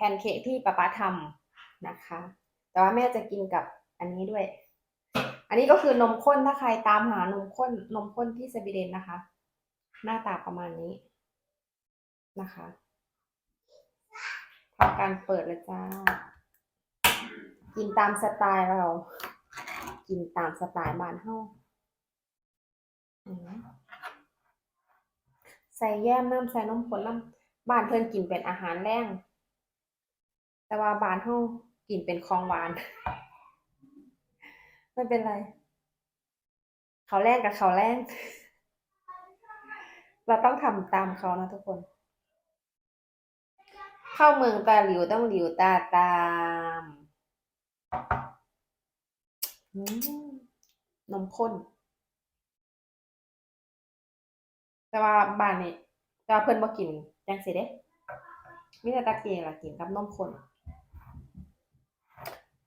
พนเค้กที่ป๊าป๊าทำนะคะ แต่ว่าแม่จะกินกับอันนี้ด้วย อันนี้ก็คือนมข้นถ้าใครตามหานมข้นนมข้นที่สวีเดนนะคะ หน้าตาประมาณนี้นะคะทำการเปิดเลยจ้า กินตามสไตล์เรา กินตามสไตล์บ้านเฮาอืมใส่แยมน้ำใส่นมข้นน้ำบ้านเพิ่อนกินเป็นอาหารแรง แต่ว่าบานเฮากินเป็นของหวาน ไม่เป็นไร เขาแรกกับเขาแรกเราต้องทำตามเขานะทุกคน เข้าเมืองตาหลิวต้องหลิวตาตามนมข้น แต่ว่าบ้านนี่แต่ว่าเพิ่อนบ่กินจังสิเด้มีแต่ตะเกียงล่ะกินกับนมข้น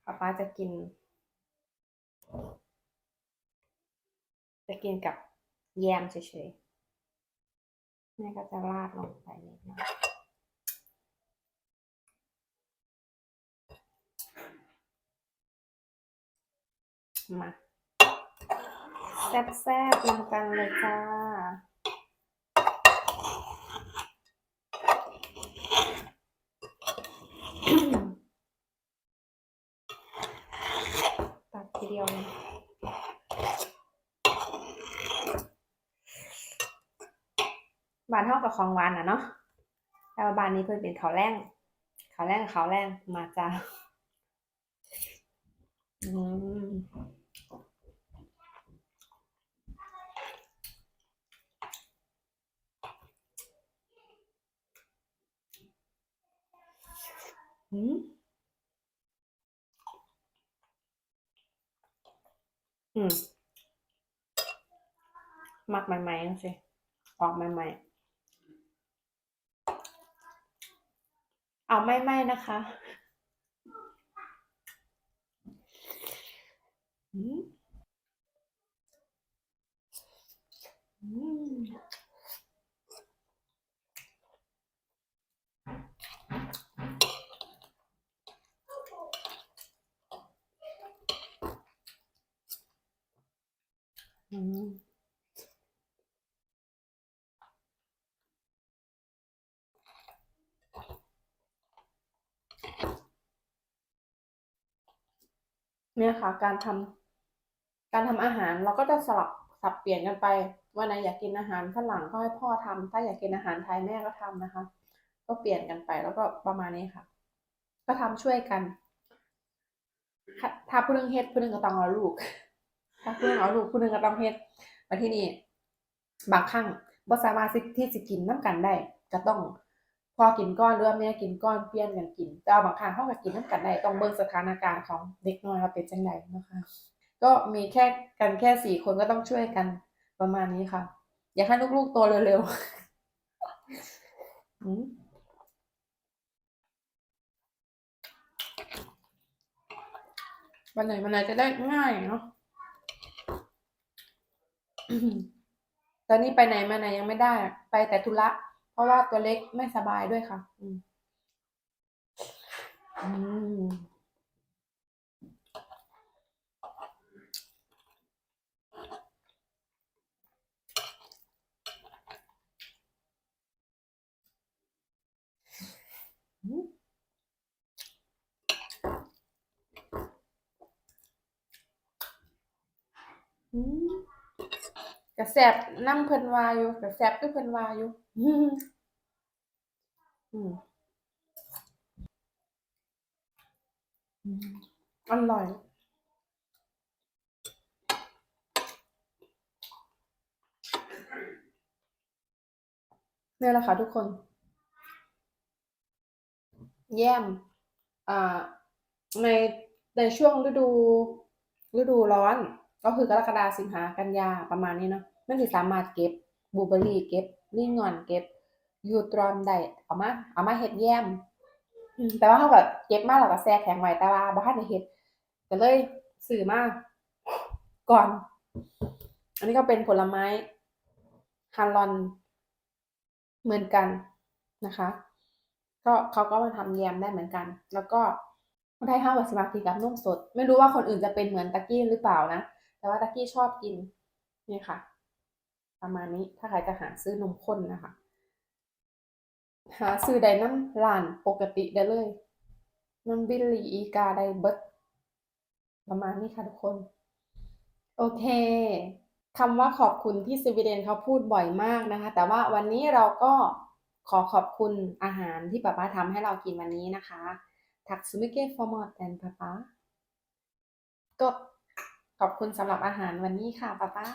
ป๊าป๊าจะกิน จะกินกับแยมเฉยๆแม่ก็จะราดลงไปนิดหน่อยมาแซ่บๆลงกันเลยจ้า ตักทีเดียวเลย บ้านเท่ากับของหวานอะเนาะแต่ว่าบ้านนี้เพิ่นเป็นข้าวแรงข้าวแรงข้าวแรงมาจ้าอืมอืมอืมมักใหม่ๆจังซี่ออกใหม่ๆ เอาไม่ไม่นะคะ อืมอืมอืม เนี่ยค่ะ การทำการทำอาหารเราก็จะสลับสับเปลี่ยนกันไป วันไหนอยากกินอาหารฝรั่งก็ให้พ่อทำถ้าอยากกินอาหารไทยแม่ก็ทำนะคะ ก็เปลี่ยนกันไปแล้วก็ประมาณนี้ค่ะ ก็ทำช่วยกัน ถ้าผู้หนึงเฮ็ดผู้หนึงก็ต้องเอาลูก ถ้าผู้หนึงเอาลูกผู้หนึงก็ต้องเฮ็ดมาที่นี่บางครั้งบ่สามารถสิที่สิกินน้ำกันได้ก็ต้อง พอกินก้อนหรือว่าแม่กินก้อนเปลี่ยนกันกิน แต่บางครั้งเฮาก็กินน้ำกันได้ต้องเบิ่งสถานการณ์ของเด็กน้อยว่าเป็นจังไดนะคะ ก็มีแค่กันแค่สี่คนก็ต้องช่วยกันประมาณนี้ค่ะ อยากให้ลูกๆโตเร็วๆวันไหนวันไหนจะได้ง่ายเนาะ ตอนนี้ไปไหนมาไหนยังไม่ได้ ไปแต่ธุระ เพราะว่าตัวเล็กไม่สบายด้วยค่ะ อืมอืม กระแสบน้ำเพิ่นวาอยู่กระแสบก็เพิ่นวาอยู่อร่อยเนี่ยแหละค่ะทุกคน แยมอ่าในในช่วงฤดูฤดูร้อน ก็คือกรกฎาสิงหากันยาประมาณนี้เนาะมันสิสามารถเก็บบูเบอรี่เก็บลิงงอนเก็บยูตรอนได้เอามาเอามาเฮ็ดแยมแต่ว่าเราก็เก็บมาแล้วก็แช่แข็งไว้แต่ว่าบ่ทันได้เฮ็ดก็เลยซื้อมาก่อน อันนี้ก็เป็นผลไม้ฮาลอนเหมือนกันนะคะ ก็เขาก็มาทำแยมได้เหมือนกัน แล้วก็ได้ข้าวกับสปาตีกับนุ่มสด ไม่รู้ว่าคนอื่นจะเป็นเหมือนตะกี้หรือเปล่านะ แต่ว่าตะกี้ชอบกินนี่ค่ะ ประมาณนี้ถ้าใครจะหาซื้อนมข้นนะคะ หาซื้อได้น้ำร้านปกติได้เลยน้ำบิลลี่อีกาได้เบิดประมาณนี้ค่ะทุกคน โอเคคำว่าขอบคุณที่สวีเดนเขาพูดบ่อยมากนะคะ แต่ว่าวันนี้เราก็ขอขอบคุณอาหารที่ป๊าป๊าทำให้เรากินวันนี้นะคะทักซูมิเกะฟอร์มอตแอนป๊าป๊าก็ ขอบคุณสำหรับอาหารวันนี้ค่ะป้าป้า